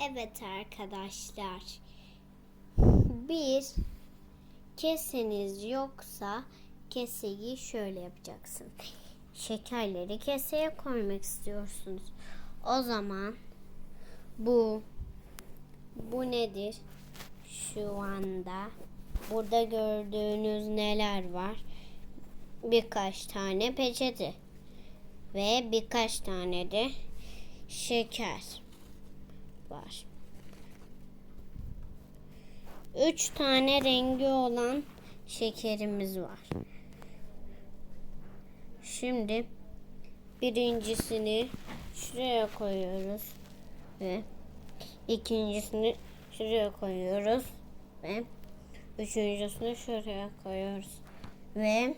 Evet arkadaşlar. Bir keseniz yoksa keseyi şöyle yapacaksın. Şekerleri keseye koymak istiyorsunuz. O zaman bu bu nedir? Şu anda burada gördüğünüz neler var? Birkaç tane peçete ve birkaç tane de şeker var. Üç tane rengi olan şekerimiz var. Şimdi birincisini şuraya koyuyoruz ve ikincisini şuraya koyuyoruz ve üçüncüsünü şuraya koyuyoruz ve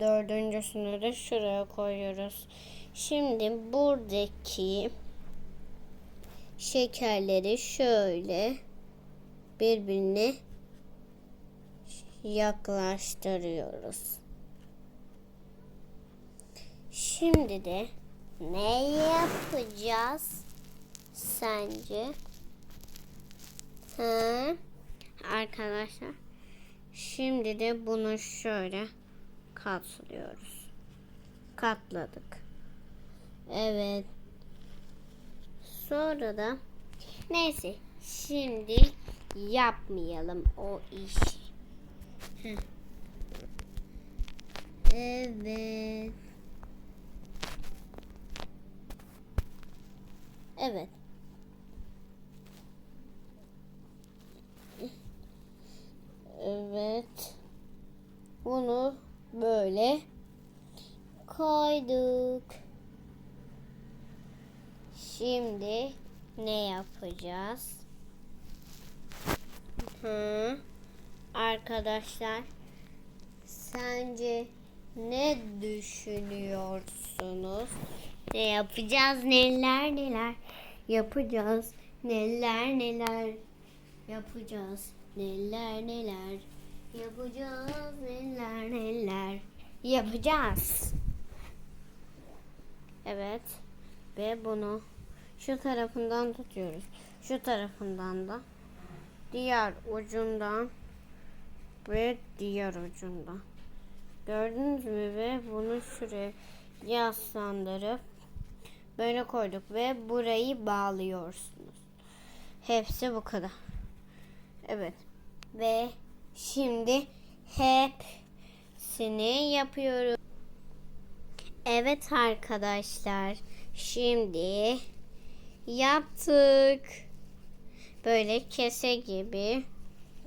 dördüncüsünü de şuraya koyuyoruz. Şimdi buradaki şekerleri şöyle birbirine yaklaştırıyoruz. Şimdi de ne yapacağız sence? Ha? Arkadaşlar şimdi de bunu şöyle katlıyoruz. Katladık. Evet. Sonra da neyse şimdi yapmayalım o işi. Heh. Evet. Evet. Evet. Bunu böyle koyduk. Şimdi ne yapacağız? Hı. Arkadaşlar sence ne düşünüyorsunuz? Ne yapacağız? Neler neler yapacağız? Neler neler yapacağız? Neler neler yapacağız? Neler neler yapacağız? Evet. Ve bunu şu tarafından tutuyoruz. Şu tarafından da diğer ucundan ve diğer ucundan. Gördünüz mü? Ve bunu şuraya yaslandırıp böyle koyduk ve burayı bağlıyorsunuz. Hepsi bu kadar. Evet. Ve şimdi hepsini yapıyoruz. Evet arkadaşlar. Şimdi yaptık. Böyle kese gibi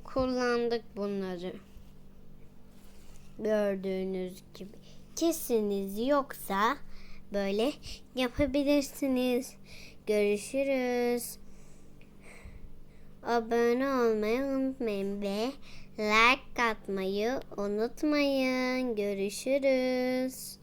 kullandık bunları. Gördüğünüz gibi. Kesiniz yoksa böyle yapabilirsiniz. Görüşürüz. Abone olmayı unutmayın ve like atmayı unutmayın. Görüşürüz.